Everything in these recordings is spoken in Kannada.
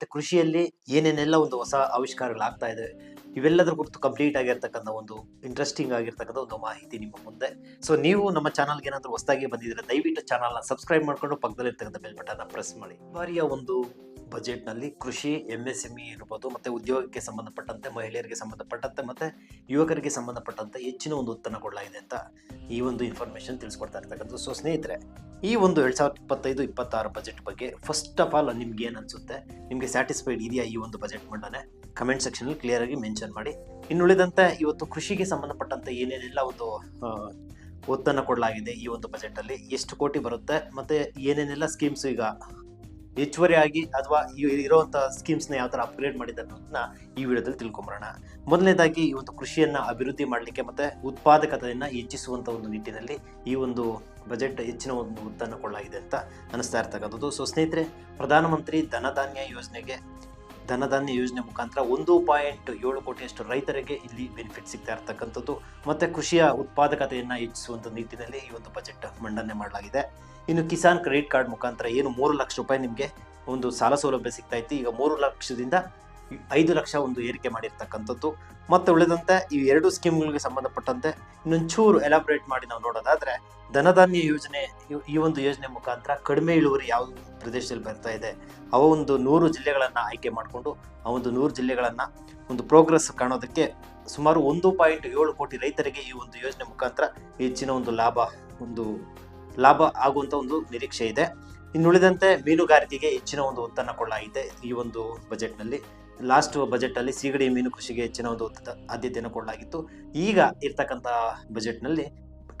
ಮತ್ತೆ ಕೃಷಿಯಲ್ಲಿ ಏನೇನೆಲ್ಲ ಒಂದು ಹೊಸ ಆವಿಷ್ಕಾರಗಳಾಗ್ತಾ ಇದೆ, ಇವೆಲ್ಲದರ ಕುರಿತು ಕಂಪ್ಲೀಟ್ ಆಗಿರ್ತಕ್ಕಂಥ ಒಂದು ಇಂಟ್ರೆಸ್ಟಿಂಗ್ ಆಗಿರ್ತಕ್ಕಂಥ ಒಂದು ಮಾಹಿತಿ ನಿಮ್ಮ ಮುಂದೆ. ಸೊ ನೀವು ನಮ್ಮ ಚಾನಲ್ಗೆ ಏನಾದರೂ ಹೊಸದಾಗಿ ಬಂದಿದ್ರೆ ದಯವಿಟ್ಟು ಚಾನಲ್ನ ಸಬ್ಸ್ಕ್ರೈಬ್ ಮಾಡ್ಕೊಂಡು ಪಕ್ಕದಲ್ಲಿರ್ತಕ್ಕಂಥ ಬೆಲ್ ಬಟನ್ನ ಪ್ರೆಸ್ ಮಾಡಿ. ಬಾರಿಯ ಒಂದು ಬಜೆಟ್ನಲ್ಲಿ ಕೃಷಿ ಎಂ ಎಸ್ ಎಂ ಇ ಇರ್ಬೋದು, ಮತ್ತೆ ಉದ್ಯೋಗಕ್ಕೆ ಸಂಬಂಧಪಟ್ಟಂತೆ, ಮಹಿಳೆಯರಿಗೆ ಸಂಬಂಧಪಟ್ಟಂತೆ, ಮತ್ತೆ ಯುವಕರಿಗೆ ಸಂಬಂಧಪಟ್ಟಂತೆ ಹೆಚ್ಚಿನ ಒಂದು ಉತ್ತನ್ನ ಕೊಡಲಾಗಿದೆ ಅಂತ ಈ ಒಂದು ಇನ್ಫಾರ್ಮೇಷನ್ ತಿಳಿಸ್ಕೊಡ್ತಾ ಇರ್ತಕ್ಕಂಥದ್ದು. ಸೊ ಸ್ನೇಹಿತರೆ, ಈ ಒಂದು ಎರಡ್ ಸಾವಿರದ ಇಪ್ಪತ್ತೈದು, ಇಪ್ಪತ್ತಾರು ಬಜೆಟ್ ಬಗ್ಗೆ ಫಸ್ಟ್ ಆಫ್ ಆಲ್ ನಿಮ್ಗೆ ಏನು ಅನ್ಸುತ್ತೆ? ನಿಮಗೆ ಸ್ಯಾಟಿಸ್ಫೈಡ್ ಇದೆಯಾ ಈ ಒಂದು ಬಜೆಟ್ ಮಂಡನೆ ಕಮೆಂಟ್ ಸೆಕ್ಷನ್ ಕ್ಲಿಯರ್ ಆಗಿ ಮೆನ್ಷನ್ ಮಾಡಿ. ಇನ್ನುಳಿದಂತೆ ಇವತ್ತು ಕೃಷಿಗೆ ಸಂಬಂಧಪಟ್ಟಂತೆ ಏನೇನೆಲ್ಲ ಒಂದು ಒತ್ತನ್ನು ಕೊಡಲಾಗಿದೆ ಈ ಒಂದು ಬಜೆಟ್ ಅಲ್ಲಿ? ಎಷ್ಟು ಕೋಟಿ ಬರುತ್ತೆ? ಮತ್ತೆ ಏನೇನೆಲ್ಲ ಸ್ಕೀಮ್ಸ್ ಈಗ ಹೆಚ್ಚುವರಿಯಾಗಿ ಅಥವಾ ಇರುವಂತಹ ಸ್ಕೀಮ್ಸ್ನ ಯಾವ ಥರ ಅಪ್ಗ್ರೇಡ್ ಮಾಡಿದ್ದಾರೆ ಅನ್ನೋದನ್ನ ಈ ವಿಡಿಯೋದಲ್ಲಿ ತಿಳ್ಕೊಂಬರೋಣ. ಮೊದಲನೇದಾಗಿ ಈ ಒಂದು ಕೃಷಿಯನ್ನ ಅಭಿವೃದ್ಧಿ ಮಾಡಲಿಕ್ಕೆ ಮತ್ತೆ ಉತ್ಪಾದಕತೆಯನ್ನ ಹೆಚ್ಚಿಸುವಂತ ಒಂದು ನಿಟ್ಟಿನಲ್ಲಿ ಈ ಒಂದು ಬಜೆಟ್ ಹೆಚ್ಚಿನ ಒಂದು ಒತ್ತನ್ನು ಕೊಡಲಾಗಿದೆ ಅಂತ ಅನಿಸ್ತಾ ಇರ್ತಕ್ಕಂಥದ್ದು. ಸೊ ಸ್ನೇಹಿತರೆ, ಪ್ರಧಾನಮಂತ್ರಿ ಧನಧಾನ್ಯ ಯೋಜನೆಗೆ ಧನಧಾನ್ಯ ಯೋಜನೆ ಮುಖಾಂತರ ಒಂದು ಪಾಯಿಂಟ್ ಏಳು ಕೋಟಿಯಷ್ಟು ರೈತರಿಗೆ ಇಲ್ಲಿ ಬೆನಿಫಿಟ್ ಸಿಗ್ತಾ ಇರತಕ್ಕಂಥದ್ದು. ಮತ್ತೆ ಕೃಷಿಯ ಉತ್ಪಾದಕತೆಯನ್ನು ಹೆಚ್ಚಿಸುವಂತ ನಿಟ್ಟಿನಲ್ಲಿ ಈ ಒಂದು ಬಜೆಟ್ ಮಂಡನೆ ಮಾಡಲಾಗಿದೆ. ಇನ್ನು ಕಿಸಾನ್ ಕ್ರೆಡಿಟ್ ಕಾರ್ಡ್ ಮುಖಾಂತರ ಏನು ಮೂರು ಲಕ್ಷ ರೂಪಾಯಿ ನಿಮಗೆ ಒಂದು ಸಾಲ ಸೌಲಭ್ಯ ಸಿಗ್ತಾ ಇತ್ತು. ಈಗ ಮೂರು ಲಕ್ಷದಿಂದ ಐದು ಲಕ್ಷ ಒಂದು ಏರಿಕೆ ಮಾಡಿರ್ತಕ್ಕಂಥದ್ದು. ಮತ್ತೆ ಉಳಿದಂತೆ ಈ ಎರಡು ಸ್ಕೀಮ್ಗಳಿಗೆ ಸಂಬಂಧಪಟ್ಟಂತೆ ಇನ್ನೊಂಚೂರು ಎಲಾಬ್ರೇಟ್ ಮಾಡಿ ನಾವು ನೋಡೋದಾದ್ರೆ, ಧನಧಾನ್ಯ ಯೋಜನೆ, ಈ- ಒಂದು ಯೋಜನೆ ಮುಖಾಂತರ ಕಡಿಮೆ ಇಳುವರಿ ಯಾವ ಪ್ರದೇಶದಲ್ಲಿ ಬರ್ತಾ ಇದೆ, ಅವ ಒಂದು ನೂರು ಜಿಲ್ಲೆಗಳನ್ನು ಆಯ್ಕೆ ಮಾಡಿಕೊಂಡು ಆ ಒಂದು ನೂರು ಜಿಲ್ಲೆಗಳನ್ನು ಒಂದು ಪ್ರೋಗ್ರೆಸ್ ಕಾಣೋದಕ್ಕೆ ಸುಮಾರು ಒಂದು ಪಾಯಿಂಟ್ ಏಳು ಕೋಟಿ ರೈತರಿಗೆ ಈ ಒಂದು ಯೋಜನೆ ಮುಖಾಂತರ ಹೆಚ್ಚಿನ ಒಂದು ಲಾಭ ಒಂದು ಲಾಭ ಆಗುವಂತ ಒಂದು ನಿರೀಕ್ಷೆ ಇದೆ. ಇನ್ನುಳಿದಂತೆ ಮೀನುಗಾರಿಕೆಗೆ ಹೆಚ್ಚಿನ ಒಂದು ಒತ್ತನ್ನು ಕೊಡಲಾಗಿದೆ ಈ ಒಂದು ಬಜೆಟ್ನಲ್ಲಿ ಲಾಸ್ಟ್ ಬಜೆಟ್ ಅಲ್ಲಿ ಸೀಗಡಿ ಮೀನು ಕೃಷಿಗೆ ಹೆಚ್ಚಿನ ಒಂದು ಆದ್ಯತೆಯನ್ನು ಕೊಡಲಾಗಿತ್ತು. ಈಗ ಇರ್ತಕ್ಕಂಥ ಬಜೆಟ್ನಲ್ಲಿ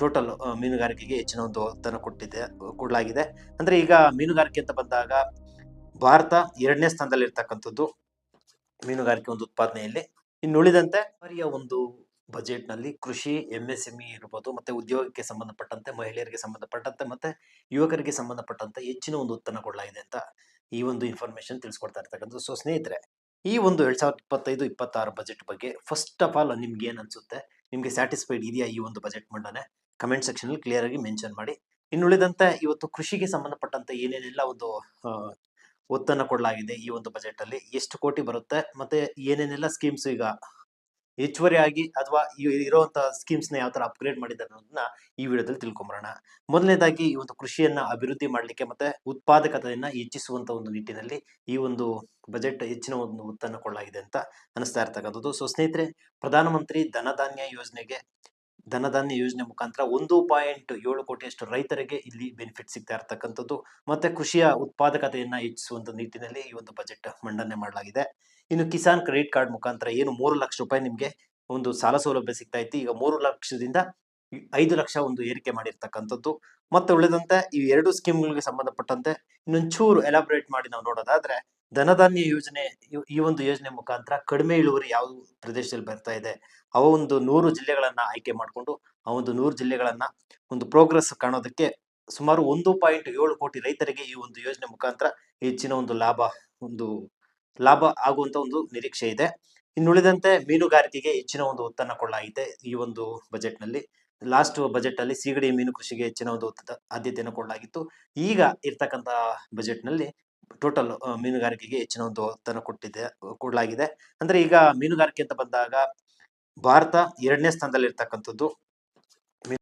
ಟೋಟಲ್ ಮೀನುಗಾರಿಕೆಗೆ ಹೆಚ್ಚಿನ ಒಂದು ಒತ್ತನ್ನು ಕೊಟ್ಟಿದೆ, ಕೊಡಲಾಗಿದೆ. ಅಂದ್ರೆ ಈಗ ಮೀನುಗಾರಿಕೆ ಅಂತ ಬಂದಾಗ ಭಾರತ ಎರಡನೇ ಸ್ಥಾನದಲ್ಲಿ ಇರ್ತಕ್ಕಂಥದ್ದು ಮೀನುಗಾರಿಕೆ ಒಂದು ಉತ್ಪಾದನೆಯಲ್ಲಿ. ಇನ್ನುಳಿದಂತೆ ಬರಿಯ ಒಂದು ಬಜೆಟ್ನಲ್ಲಿ ಕೃಷಿ ಎಂ ಎಸ್ ಎಂಇ ಇರ್ಬೋದು, ಮತ್ತೆ ಉದ್ಯೋಗಕ್ಕೆ ಸಂಬಂಧಪಟ್ಟಂತೆ, ಮಹಿಳೆಯರಿಗೆ ಸಂಬಂಧಪಟ್ಟಂತೆ, ಮತ್ತೆ ಯುವಕರಿಗೆ ಸಂಬಂಧಪಟ್ಟಂತೆ ಹೆಚ್ಚಿನ ಒಂದು ಉತ್ತನ್ನ ಕೊಡಲಾಗಿದೆ ಅಂತ ಈ ಒಂದು ಇನ್ಫಾರ್ಮೇಶನ್ ತಿಳಿಸ್ಕೊಡ್ತಾ ಇರ್ತಕ್ಕಂಥದ್ದು. ಸೊ ಸ್ನೇಹಿತರೆ ಈ ಒಂದು ಎರಡ್ ಸಾವಿರದ ಇಪ್ಪತ್ತೈದು, ಇಪ್ಪತ್ತಾರು ಬಜೆಟ್ ಬಗ್ಗೆ ಫಸ್ಟ್ ಆಫ್ ಆಲ್ ನಿಮ್ಗೆ ಏನ್ ಅನ್ಸುತ್ತೆ? ನಿಮ್ಗೆ ಸ್ಯಾಟಿಸ್ಫೈಡ್ ಇದೆಯಾ ಈ ಒಂದು ಬಜೆಟ್ ಮಂಡನೆ? ಕಮೆಂಟ್ ಸೆಕ್ಷನ್ ಕ್ಲಿಯರ್ ಆಗಿ ಮೆನ್ಷನ್ ಮಾಡಿ. ಇನ್ನುಳಿದಂತೆ ಇವತ್ತು ಕೃಷಿಗೆ ಸಂಬಂಧಪಟ್ಟಂತೆ ಏನೇನೆಲ್ಲ ಒಂದು ಒತ್ತನ್ನು ಕೊಡಲಾಗಿದೆ ಈ ಒಂದು ಬಜೆಟ್ ಅಲ್ಲಿ? ಎಷ್ಟು ಕೋಟಿ ಬರುತ್ತೆ? ಮತ್ತೆ ಏನೇನೆಲ್ಲ ಸ್ಕೀಮ್ಸ್ ಈಗ ಹೆಚ್ಚುವರಿಯಾಗಿ ಅಥವಾ ಇರುವಂತ ಸ್ಕೀಮ್ಸ್ನ ಯಾವ ತರ ಅಪ್ಗ್ರೇಡ್ ಮಾಡಿದ್ದಾರೆ ಅನ್ನೋದನ್ನ ಈ ವಿಡಿಯೋದಲ್ಲಿ ತಿಳ್ಕೊಂಬರೋಣ. ಮೊದಲನೇದಾಗಿ ಈ ಒಂದು ಕೃಷಿಯನ್ನ ಅಭಿವೃದ್ಧಿ ಮಾಡಲಿಕ್ಕೆ ಮತ್ತೆ ಉತ್ಪಾದಕತೆಯನ್ನ ಹೆಚ್ಚಿಸುವಂತ ಒಂದು ನಿಟ್ಟಿನಲ್ಲಿ ಈ ಒಂದು ಬಜೆಟ್ ಹೆಚ್ಚಿನ ಒಂದು ಒತ್ತನ್ನು ಕೊಡಲಾಗಿದೆ ಅಂತ ಅನಿಸ್ತಾ ಇರ್ತಕ್ಕಂಥದ್ದು. ಸೊ ಸ್ನೇಹಿತರೆ, ಪ್ರಧಾನಮಂತ್ರಿ ಧನಧಾನ್ಯ ಯೋಜನೆಗೆ, ಧನಧಾನ್ಯ ಯೋಜನೆ ಮುಖಾಂತರ ಒಂದು ಪಾಯಿಂಟ್ ಏಳು ಕೋಟಿಯಷ್ಟು ರೈತರಿಗೆ ಇಲ್ಲಿ ಬೆನಿಫಿಟ್ ಸಿಗ್ತಾ ಇರ್ತಕ್ಕಂಥದ್ದು. ಮತ್ತೆ ಕೃಷಿಯ ಉತ್ಪಾದಕತೆಯನ್ನ ಹೆಚ್ಚಿಸುವಂತ ನಿಟ್ಟಿನಲ್ಲಿ ಈ ಒಂದು ಬಜೆಟ್ ಮಂಡನೆ ಮಾಡಲಾಗಿದೆ. ಇನ್ನು ಕಿಸಾನ್ ಕ್ರೆಡಿಟ್ ಕಾರ್ಡ್ ಮುಖಾಂತರ ಏನು ಮೂರು ಲಕ್ಷ ರೂಪಾಯಿ ನಿಮಗೆ ಒಂದು ಸಾಲ ಸೌಲಭ್ಯ ಸಿಗ್ತಾ ಇತ್ತು ಈಗ ಮೂರು ಲಕ್ಷದಿಂದ ಐದು ಲಕ್ಷ ಒಂದು ಏರಿಕೆ ಮಾಡಿರ್ತಕ್ಕಂಥದ್ದು. ಮತ್ತೆ ಉಳಿದಂತೆ ಈ ಎರಡು ಸ್ಕೀಮ್ಗಳಿಗೆ ಸಂಬಂಧಪಟ್ಟಂತೆ ಇನ್ನೊಂಚೂರು ಎಲಾಬ್ರೇಟ್ ಮಾಡಿ ನಾವು ನೋಡೋದಾದ್ರೆ ಧನಧಾನ್ಯ ಯೋಜನೆ ಈ- ಒಂದು ಯೋಜನೆ ಮುಖಾಂತರ ಕಡಿಮೆ ಇಳುವರಿ ಯಾವ ಪ್ರದೇಶದಲ್ಲಿ ಬರ್ತಾ ಇದೆ. ಅವ ಒಂದು ನೂರು ಜಿಲ್ಲೆಗಳನ್ನ ಆಯ್ಕೆ ಮಾಡಿಕೊಂಡು ಆ ಒಂದು ನೂರು ಜಿಲ್ಲೆಗಳನ್ನ ಒಂದು ಪ್ರೋಗ್ರೆಸ್ ಕಾಣೋದಕ್ಕೆ ಸುಮಾರು ಒಂದು ಪಾಯಿಂಟ್ ಏಳು ಕೋಟಿ ರೈತರಿಗೆ ಈ ಒಂದು ಯೋಜನೆ ಮುಖಾಂತರ ಹೆಚ್ಚಿನ ಒಂದು ಲಾಭ, ಒಂದು ಲಾಭ ಆಗುವಂತ ಒಂದು ನಿರೀಕ್ಷೆ ಇದೆ. ಇನ್ನುಳಿದಂತೆ ಮೀನುಗಾರಿಕೆಗೆ ಹೆಚ್ಚಿನ ಒಂದು ಒತ್ತನ್ನು ಕೊಡಲಾಗಿದೆ ಈ ಒಂದು ಬಜೆಟ್ನಲ್ಲಿ ಲಾಸ್ಟ್ ಬಜೆಟ್ ಅಲ್ಲಿ ಸೀಗಡಿ ಮೀನು ಕೃಷಿಗೆ ಹೆಚ್ಚಿನ ಒಂದು ಆದ್ಯತೆಯನ್ನು ಕೊಡಲಾಗಿತ್ತು. ಈಗ ಇರ್ತಕ್ಕಂತ ಬಜೆಟ್ನಲ್ಲಿ ಟೋಟಲ್ ಮೀನುಗಾರಿಕೆಗೆ ಹೆಚ್ಚಿನ ಒಂದು ಒತ್ತನ್ನು ಕೊಟ್ಟಿದೆ, ಕೊಡಲಾಗಿದೆ. ಅಂದ್ರೆ ಈಗ ಮೀನುಗಾರಿಕೆ ಅಂತ ಬಂದಾಗ ಭಾರತ ಎರಡನೇ ಸ್ಥಾನದಲ್ಲಿ ಇರ್ತಕ್ಕಂಥದ್ದು